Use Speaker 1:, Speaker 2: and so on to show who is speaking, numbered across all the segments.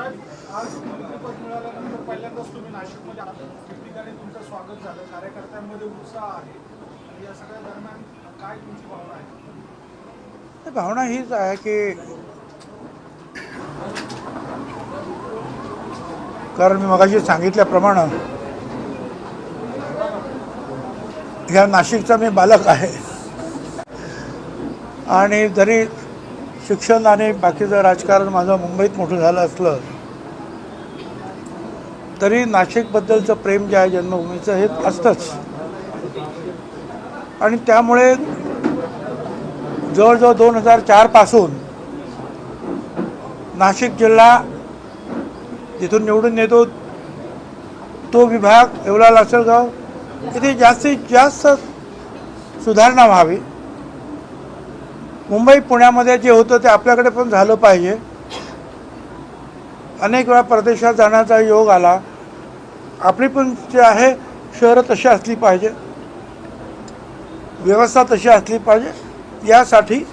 Speaker 1: आज मंत्रिपद मिळाल्यानंतर पहिल्यांदाच तुम्ही नाशिकमध्ये ठिकठिकाणी तुमचं स्वागत झालं. कार्यकर्त्यांमध्ये उत्साह आहे. या सगळ्या दरम्यान काय तुमची भावना आहे?
Speaker 2: भावना हीच आहे की कारण मी मगाशी सांगितल्याप्रमाणे ह्या नाशिकचा मी बालक आहे. आणि जरी शिक्षण आणि बाकीचं राजकारण माझं मुंबईत मोठं झालं असलं तरी नाशिकबद्दलचं प्रेम जे आहे जन्मभूमीचं हे असतंच. आणि त्यामुळे जवळजवळ दोन हजार चारपासून नाशिक जिल्हा जिथून निवडून येतो तो विभाग येवला लासलगाव इथे जास्तीत जास्त सुधारणा व्हावी. मुंबई पुण्यामध्ये जे होतं ते आपल्याकडे पण झालं पाहिजे. अनेक वेळा परदेशात जाण्याचा योग आला. आपली पण जे आहे शहरं तशी असली पाहिजे. व्यवस्था तशी असली पाहिजे. यासाठी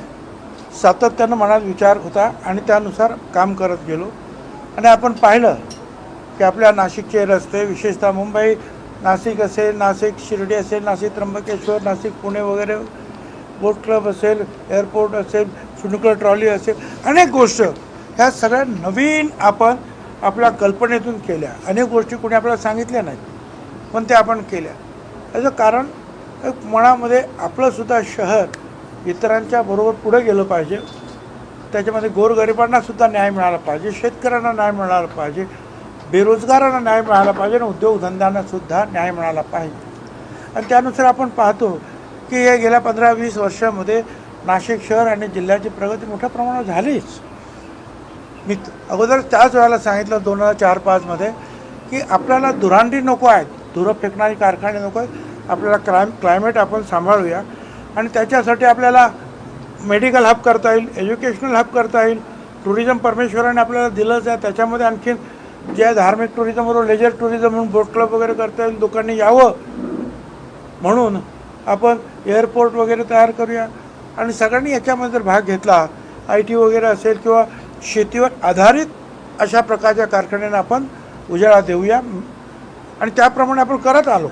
Speaker 2: सातत्यानं मनात विचार होता आणि त्यानुसार काम करत गेलो. आणि आपण पाहिलं की आपल्या नाशिकचे रस्ते विशेषतः मुंबई नाशिक असेल नाशिक शिर्डी असेल नाशिक त्र्यंबकेश्वर नाशिक पुणे वगैरे बोट क्लब असेल एअरपोर्ट असेल सुनुकर ट्रॉली असेल अनेक गोष्ट ह्या सगळ्या नवीन आपण आपल्या कल्पनेतून केल्या. अनेक गोष्टी कोणी आपल्याला सांगितल्या नाहीत पण त्या आपण केल्या. याचं कारण एक मनामध्ये आपलंसुद्धा शहर इतरांच्या बरोबर पुढे गेलं पाहिजे. त्याच्यामध्ये गोरगरिबांनासुद्धा न्याय मिळाला पाहिजे शेतकऱ्यांना न्याय मिळाला पाहिजे बेरोजगारांना न्याय मिळाला पाहिजे आणि उद्योगधंद्यांनासुद्धा न्याय मिळाला पाहिजे. आणि त्यानुसार आपण पाहतो की या गेल्या पंधरा वीस वर्षामध्ये नाशिक शहर आणि जिल्ह्याची प्रगती मोठ्या प्रमाणात झालीच. मी अगोदर त्याच वेळेला सांगितलं दोन हजार चार पाचमध्ये की आपल्याला धुरांडी नको आहेत धुरं फेकणारी कारखाने नको आहेत आपल्याला क्लाय क्लायमेट आपण सांभाळूया आणि त्याच्यासाठी आपल्याला मेडिकल हब करता येईल एज्युकेशनल हब करता येईल टुरिझम परमेश्वराने आपल्याला दिलंच आहे. त्याच्यामध्ये आणखीन जे धार्मिक टुरिझमबरोबर लेजर टुरिझम म्हणून बोट क्लब वगैरे करता येईल लोकांनी यावं म्हणून आपण एअरपोर्ट वगैरे तयार करूया. आणि सगळ्यांनी याच्यामध्ये जर भाग घेतला आय टी वगैरे असेल किंवा शेतीवर आधारित अशा प्रकारच्या कारखान्यांना आपण उजाळा देऊया. आणि त्याप्रमाणे आपण करत आलो.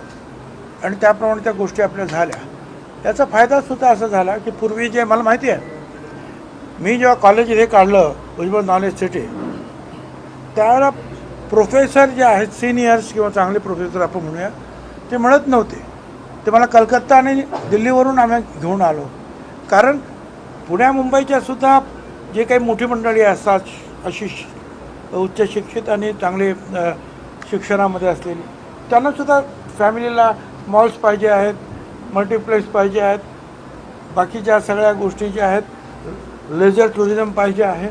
Speaker 2: आणि त्याप्रमाणे त्या गोष्टी आपल्या झाल्या. याचा फायदासुद्धा असा झाला की पूर्वी जे मला माहिती आहे मी जेव्हा कॉलेज हे काढलं उज्ज्वल नॉलेज सिटी त्यावेळेला प्रोफेसर जे आहेत सिनियर्स किंवा चांगले प्रोफेसर आपण म्हणूया ते म्हणत नव्हते. ते मला कलकत्ता आणि दिल्लीवरून आम्ही घेऊन आलो. कारण पुण्या मुंबईच्या सुद्धा जे काही मोठी मंडळी असतात अशी उच्च शिक्षित आणि चांगले शिक्षणामध्ये असलेली त्यांनासुद्धा फॅमिलीला मॉल्स पाहिजे आहेत मल्टिप्लेक्स पाहिजे आहेत बाकीच्या सगळ्या गोष्टी ज्या आहेत लेझर टुरिझम पाहिजे आहे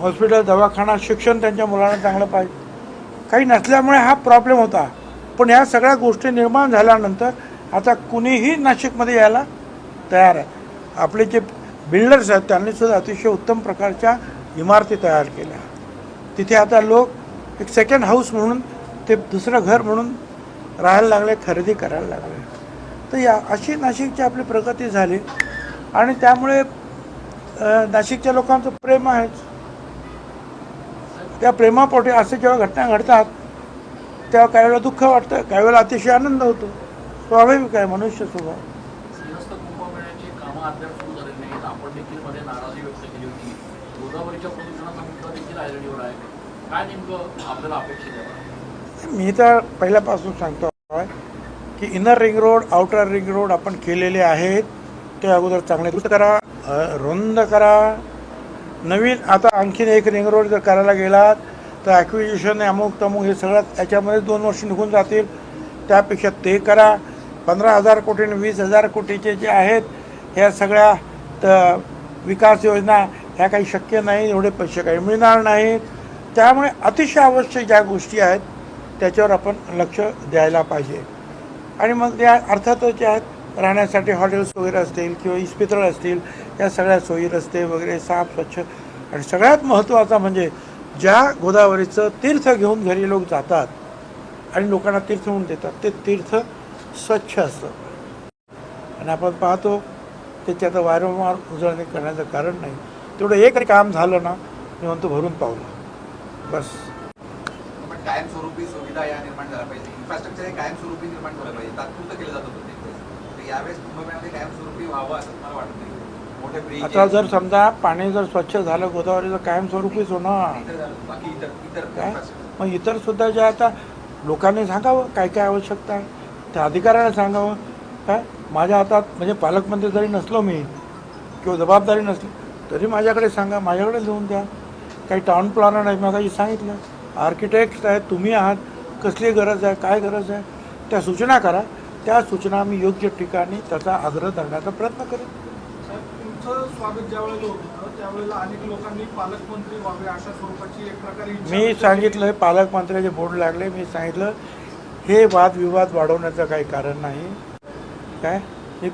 Speaker 2: हॉस्पिटल दवाखाना शिक्षण त्यांच्या मुलांना चांगलं पाहिजे. काही नसल्यामुळे हा प्रॉब्लेम होता. पण ह्या सगळ्या गोष्टी निर्माण झाल्यानंतर आता कुणीही नाशिकमध्ये यायला तयार आहे. आपले जे बिल्डर्स आहेत त्यांनी सुद्धा अतिशय उत्तम प्रकारच्या इमारती तयार केल्या. तिथे आता लोक एक सेकंड हाऊस म्हणून ते दुसरं घर म्हणून राहायला लागले खरेदी करायला लागले. तर या अशी नाशिकची आपली प्रगती झाली. आणि त्यामुळे नाशिकच्या लोकांचं प्रेम आहेच. त्या प्रेमापोटी असे जेव्हा घटना घडतात तेव्हा काही वेळेला दुःख वाटतं. काही वेळेला अतिशय आनंद होतो. स्वाभाविक आहे मनुष्य स्वभाव. मी तर पहिल्यापासून सांगतो आहे की inner ring road outer ring road आपण केलेले आहेत. ते अगोदर चांगले दुरुस्त करा रुंद करा. नवीन आता आणखीन एक रिंग रोड जर करायला गेलात तर ॲक्विजिशन अमुक तमुक हे सगळं याच्यामध्ये दोन वर्ष निघून जातील. त्यापेक्षा ते करा. पंधरा हजार कोटी आणि वीस हजार कोटीचे जे आहेत ह्या सगळ्या त विकास योजना ह्या काही शक्य नाही एवढे पैसे काही मिळणार नाहीत. त्यामुळे अतिशय आवश्यक ज्या गोष्टी आहेत त्याच्यावर आपण लक्ष द्यायला पाहिजे. आणि मग त्या अर्थातच जे आहेत राहण्यासाठी हॉटेल्स वगैरे असतील किंवा इस्पितळ असतील या सगळ्या सोयी रस्ते वगैरे साफ स्वच्छ आणि सगळ्यात महत्त्वाचा म्हणजे ज्या गोदावरीचं तीर्थ घेऊन घरी लोक जातात आणि लोकांना तीर्थ म्हणून देतात ते तीर्थ स्वच्छ असतं. आणि आपण पाहतो त्याची आता वारंवार उजळणी करण्याचं कारण नाही. तेवढं एक काम झालं ना मी म्हणतो भरून पावलं. बस.
Speaker 3: कायमस्वरूपी सुविधा या निर्माण झाल्या पाहिजे. इन्फ्रास्ट्रक्चर हे कायमस्वरूपी निर्माण झालं पाहिजे. तात्पुरतं केलं जात होतं यावेळेस कुंभमेळ्यामध्ये कायमस्वरूपी व्हावं असं मला वाटत. नाही
Speaker 2: आता जर समजा पाणी जर स्वच्छ झालं गोदावरीचं कायमस्वरूपीच
Speaker 3: इतर
Speaker 2: काय. मग इतर सुद्धा जे आता लोकांनी सांगावं काय काय आवश्यकता आहे? त्या अधिकाऱ्याने सांगावं. काय माझ्या हातात म्हणजे पालकमंत्री जरी नसलो मी किंवा जबाबदारी नसली तरी माझ्याकडे सांगा माझ्याकडे लिहून द्या. काही टाउन प्लॅनर आहे मग सांगितलं. आर्किटेक्ट आहेत तुम्ही आहात. कसली गरज आहे? काय गरज आहे? त्या सूचना करा. त्या सूचना मी योग्य ठिकाणी त्याचा आग्रह धरण्याचा प्रयत्न करेन.
Speaker 1: तुमचं स्वागत ज्या वेळेला होत होतं त्यावेळेला अनेक लोकांनी पालकमंत्री व्हावे अशा स्वरूपाची एक प्रकारे इच्छा
Speaker 2: मी सांगितलं पालकमंत्र्याचे बोर्ड लागले. मी सांगितलं हे वादविवाद वाढवण्याचं काही कारण नाही. काय? हे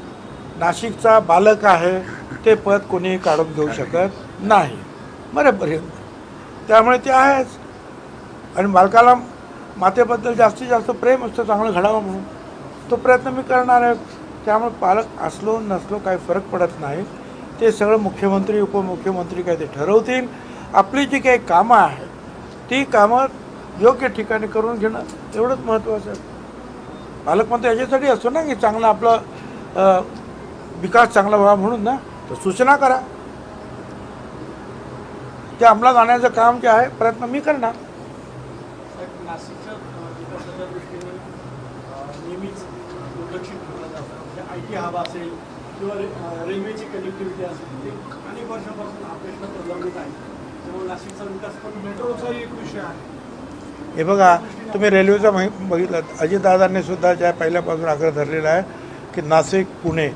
Speaker 2: नाशिकचा बालक आहे ते पद कोणीही काढून घेऊ शकत नाही. बरोबर. त्यामुळे ते आहेच. आणि बालकाला मातेबद्दल जास्तीत जास्त प्रेम असतं चांगलं घडावं म्हणून. तो प्रयत्न मी करणार आहे. त्यामुळे पालक असलो नसलो काही फरक पडत नाही. ते सगळं मुख्यमंत्री उपमुख्यमंत्री काय ते ठरवतील. आपली जी काही कामं आहेत ती कामं योग्य ठिकाणी करून घेणं एवढंच महत्त्वाचं आहे. पालकमंत्री याच्यासाठी असतो ना की चांगला आपला विकास चांगला व्हावा म्हणून ना तर सूचना करा. ते अंमलात आणण्याचं काम जे आहे प्रयत्न मी करणार.
Speaker 4: नेहमीच दुर्लक्षित किंवा रेल्वेची कनेक्टिव्हिटी असेल ते. अनेक वर्षापासून हा प्रश्न प्रलंबित आहे. त्यामुळे नाशिकचा विकास पण
Speaker 1: मेट्रोचा एक विषय आहे.
Speaker 2: हे बघा तुम्ही रेल्वेचं माहि बघितलं अजितदादांनी सुद्धा ज्या पहिल्यापासून आग्रह धरलेला आहे की नाशिक पुणे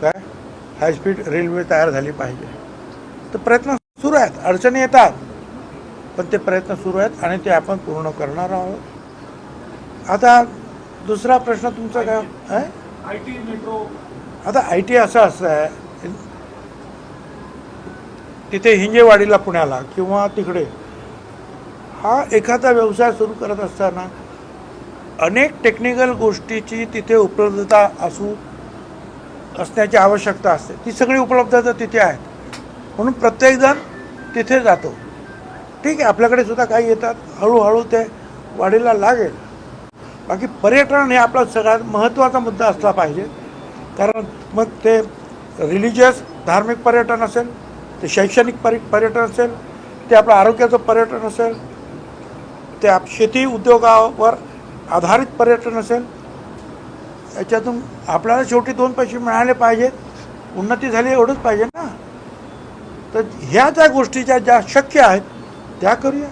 Speaker 2: काय हायस्पीड रेल्वे तयार झाली पाहिजे. तर प्रयत्न सुरू आहेत. अडचणी येतात. पण ते प्रयत्न सुरू आहेत आणि ते आपण पूर्ण करणार आहोत. आता दुसरा प्रश्न तुमचा काय? आहे
Speaker 1: आय टी मेट्रो
Speaker 2: आता आय टी असं असं आहे. तिथे हिंजेवाडीला पुण्याला किंवा तिकडे हा एखादा व्यवसाय सुरू करत असताना अनेक टेक्निकल गोष्टीची तिथे उपलब्धता असू असण्याची आवश्यकता असते. ती सगळी उपलब्धता तिथे आहेत. म्हणून प्रत्येकजण तिथे जातो. ठीक आहे आपल्याकडे सुद्धा काही येतात. हळूहळू ते वाढीला लागेल. बाकी पर्यटन हे आपला सगळ्यात महत्त्वाचा मुद्दा असला पाहिजे. कारण मग ते रिलिजियस धार्मिक पर्यटन असेल ते शैक्षणिक परि पर्यटन असेल ते आपलं आरोग्याचं पर्यटन असेल ते आप शेती उद्योगावर आधारित पर्यटन असेल याच्यातून आपल्याला शेवटी दोन पैसे मिळाले पाहिजेत उन्नती झाली एवढंच पाहिजे ना. तर ह्या ज्या गोष्टी ज्या ज्या शक्य आहेत त्या करूया.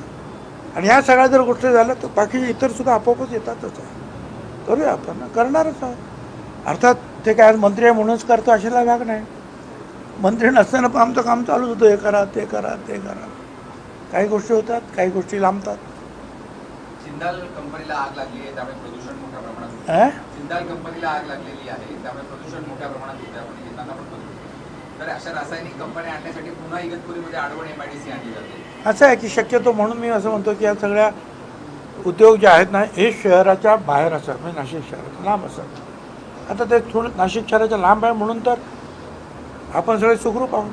Speaker 2: आणि ह्या सगळ्या जर गोष्टी झाल्या तर बाकी इतर सुद्धा आपोआपच येतातच. आहे करूया आपण करणारच आहोत. अर्थात ते काय आज मंत्री आहे म्हणूनच करतो अशाला भाग नाही. मंत्री नसताना पण आमचं काम चालूच होतं. हे करा ते करा ते करा. काही गोष्टी होतात काही गोष्टी लांबतात.
Speaker 3: जिंदाल कंपनीला आग लागली आहे त्यामुळे प्रदूषण मोठ्या प्रमाणात होतं.
Speaker 2: अं?
Speaker 3: जिंदाल कंपनीला आग लागलेली आहे त्यामुळे प्रदूषण मोठ्या प्रमाणात होते. आपण येताना पण बघतो तर अशा रासायनिक कंपन्या आणण्यासाठी पुन्हा इगतपुरीमध्ये आडवण एमआयडीसी आणली जाते.
Speaker 2: असं आहे की शक्यतो म्हणून मी असं म्हणतो की या सगळ्या उद्योग जे आहेत ना हे शहराच्या बाहेर असतात. म्हणजे नाशिक शहराच्या लांब असतात आता ते थोडं नाशिक शहराच्या लांब आहे म्हणून तर आपण सगळे सुखरूप आहोत.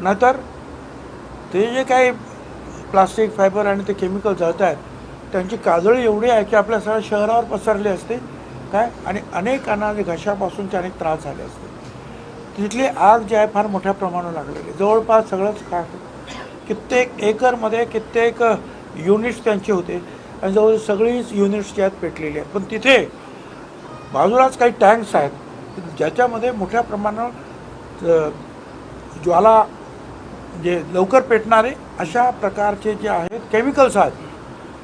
Speaker 2: नाहीतर ते जे काही प्लास्टिक फायबर आणि ते केमिकल जळत आहेत त्यांची काजळी एवढी आहे की आपल्या सगळ्या शहरावर पसरली असते. काय? आणि अनेकांना जे घशापासूनचे अनेक त्रास झाले असते. तिथली आग जी आहे फार मोठ्या प्रमाणावर लागलेली जवळपास सगळंच काय कित्येक एकरमध्ये कित्येक युनिट्स त्यांचे होते. आणि जवळ सगळीच युनिट्स जे आहेत पेटलेली आहेत. पण तिथे बाजूलाच काही टँक्स आहेत. ज्याच्यामध्ये मोठ्या प्रमाणावर ज्वाला जे लवकर पेटणारे अशा प्रकारचे जे आहेत केमिकल्स आहेत.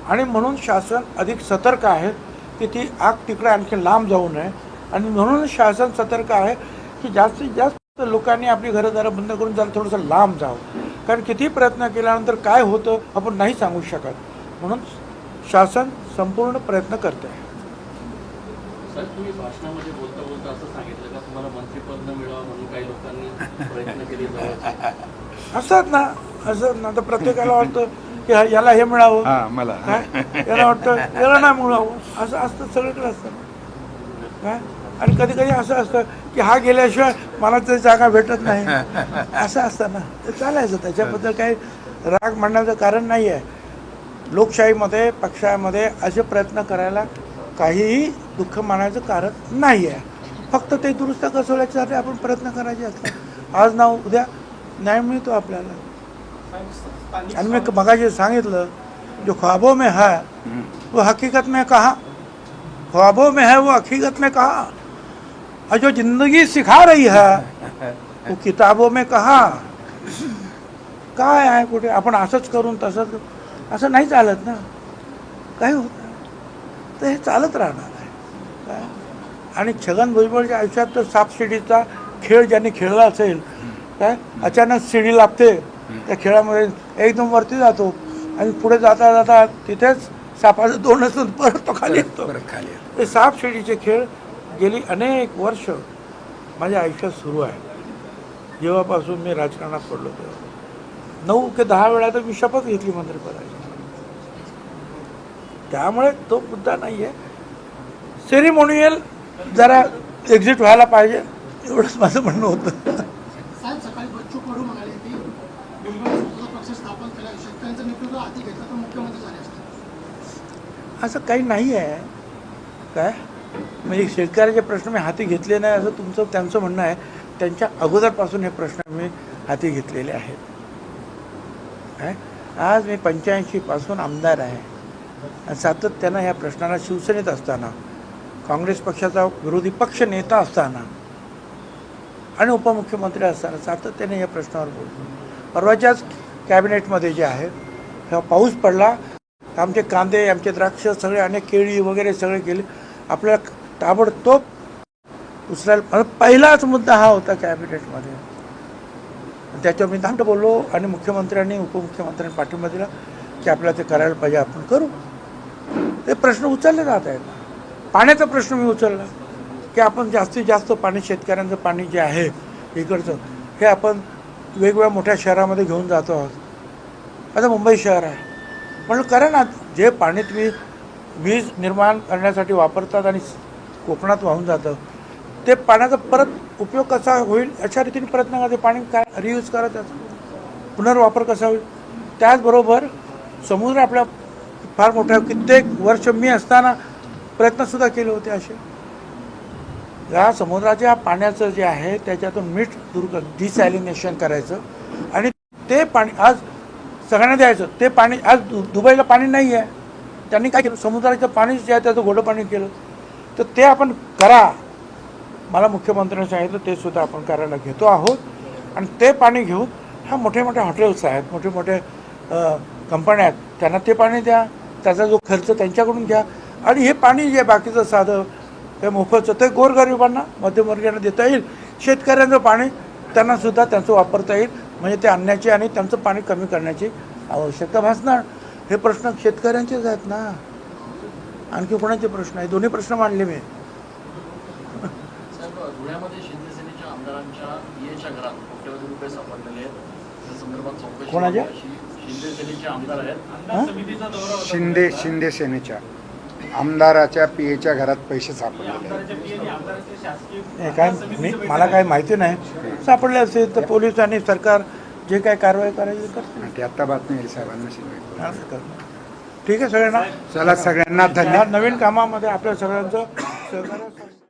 Speaker 2: आणि म्हणून शासन अधिक सतर्क आहे की ती आग तिकडे आणखी लांब जाऊ नये. आणि म्हणून शासन सतर्क आहे की जास्तीत जास्त लोकांनी आपली घरंदारं बंद करून जरा थोडंसं लांब जावं. कारण किती प्रयत्न केल्यानंतर काय होतं आपण नाही सांगू शकत. म्हणून शासन संपूर्ण प्रयत्न करते. आहे
Speaker 5: सर तुम्ही भाषणामध्ये बोलता बोलता असं सांगितलं का तुम्हाला मंत्रिपद न मिळावं म्हणून काही लोकांनी प्रयत्न केले जवळ
Speaker 2: असतात ना असं ना. तर प्रत्येकाला वाटतं की हा- याला हे मिळावं.
Speaker 6: हा मला.
Speaker 2: काय? याला वाटतं याला नाही मिळावं. असं असतं सगळीकडे असतं. काय? आणि कधी कधी असं असतं की हा गेल्याशिवाय मला ते जागा भेटत नाही. असं असतं ना. ते चालायचं. त्याच्याबद्दल काही राग मांडण्याचं कारण नाही आहे लोकशाहीमध्ये पक्षामध्ये असे प्रयत्न करायला काहीही दुःख मानायचं कारण नाही आहे फक्त ते दुरुस्त कसवल्याच्यासाठी आपण प्रयत्न करायचे असतात. आज ना उद्या न्याय मिळतो आपल्याला. आणि मी मगाशी सांगितलं जो ख्वाबो में है वो हकीकत में कहा? ख्वाबों में है वो हकीकत में कहा? और जो जिंदगी सिखा रही है वो किताबों में कहा? काय आहे कुठे? आपण असंच करून तसंच असं नाही चालत ना. काही होत तर हे चालत राहणार. काय? आणि छगन भुजबळच्या आयुष्यात तर सापशिडीचा खेळ ज्यांनी खेळला असेल काय? अचानक शिडी लागते त्या खेळामध्ये एकदम वरती जातो आणि पुढे जाता जाता तिथेच सापाचं दोन असून परत तो खाली येतो. ते साप शिडीचे खेळ गेली अनेक वर्ष माझ्या आयुष्यात सुरू आहे. जेव्हापासून मी राजकारणात पडलो तेव्हा. नऊ ते दहा वेळा तर मी शपथ घेतली मंत्रिपदाची. त्यामुळे तो मुद्दा नाही आहे सेरिमोनियल जरा एक्झिट व्हायला पाहिजे एवढंच माझं म्हणणं होतं. असं काही नाही आहे. काय? म्हणजे शेतकऱ्याचे प्रश्न मी हाती घेतले नाही असं तुमचं त्यांचं म्हणणं आहे. त्यांच्या अगोदरपासून हे प्रश्न मी हाती घेतलेले आहेत. काय? आज मी पंच्याऐंशीपासून आमदार आहे. आणि सातत्यानं या प्रश्नाला शिवसेनेत असताना काँग्रेस पक्षाचा विरोधी पक्ष नेता असताना आणि उपमुख्यमंत्री असताना सातत्याने या प्रश्नावर बोलतो. परवाच्याच कॅबिनेटमध्ये जे आहे हा पाऊस पडला आमचे कांदे आमचे द्राक्ष सगळे अनेक केळी वगैरे सगळे गेले. आपल्याला ताबडतोब उचलायला म्हणजे पहिलाच मुद्दा हा होता कॅबिनेटमध्ये. त्याच्यावर मी दांड बोललो आणि मुख्यमंत्र्यांनी उपमुख्यमंत्र्यांनी पाठिंबा दिला की आपल्याला ते करायला पाहिजे आपण करू. ते प्रश्न उचलले जात आहेत. पाण्याचा प्रश्न मी उचलला की आपण जास्तीत जास्त पाणी शेतकऱ्यांचं पाणी जे आहे इकडचं हे आपण वेगवेगळ्या मोठ्या शहरामध्ये घेऊन जातो आहोत. आता मुंबई शहर आहे. म्हणलं करा ना जे पाणी तुम्ही वीज निर्माण करण्यासाठी वापरतात आणि कोकणात वाहून जातं ते पाण्याचा परत उपयोग कसा होईल अशा रीतीने प्रयत्न करते पाणी काय रियूज करा त्याचा पुनर्वापर कसा होईल? त्याचबरोबर समुद्र आपल्या फार मोठ्या कित्येक वर्ष मी असताना प्रयत्नसुद्धा केले होते असे. या समुद्राच्या पाण्याचं जे आहे त्याच्यातून मीठ दूर कर डिसॅलिनेशन करायचं. आणि ते पाणी आज सगळ्यांना द्यायचं. ते पाणी आज दु दुबईला पाणी नाही आहे त्यांनी काय केलं? समुद्राचं पाणी जे आहे त्याचं गोडं पाणी केलं. तर ते आपण करा. मला मुख्यमंत्र्यांनी सांगितलं ते सुद्धा आपण करायला घेतो आहोत. आणि ते पाणी घेऊन ह्या मोठे मोठे हॉटेल्स आहेत मोठे मोठे कंपन्या आहेत. त्यांना ते पाणी द्या. त्याचा जो खर्च त्यांच्याकडून घ्या. आणि हे पाणी जे बाकीचं साधं हे मोफतचं ते गोरगरिबांना मध्यमवर्गीयांना देता येईल. शेतकऱ्यांचं पाणी त्यांना सुद्धा त्यांचं वापरता येईल. म्हणजे ते आणण्याची आणि त्यांचं पाणी कमी करण्याची आवश्यकता भासणार. हे प्रश्न शेतकऱ्यांचेच आहेत ना. आणखी कोणाचे प्रश्न आहे दोन्ही प्रश्न मांडले मी.
Speaker 7: धुळ्यामध्ये शिंदे सेनेच्या. आमदारांच्या
Speaker 8: आमदाराच्या पीएच्या घरात पैसे
Speaker 4: पी
Speaker 2: हे काय मी मला काय माहिती नाही. सापडले असेल तर पोलीस आणि सरकार जे काय कारवाई करायची करतील.
Speaker 8: आणि ते आता बातमी येईल साहेबांना.
Speaker 2: ठीक आहे सगळ्यांना.
Speaker 8: चला सगळ्यांना धन्यवाद.
Speaker 2: नवीन कामामध्ये आपल्या सगळ्यांचं सहकार्य.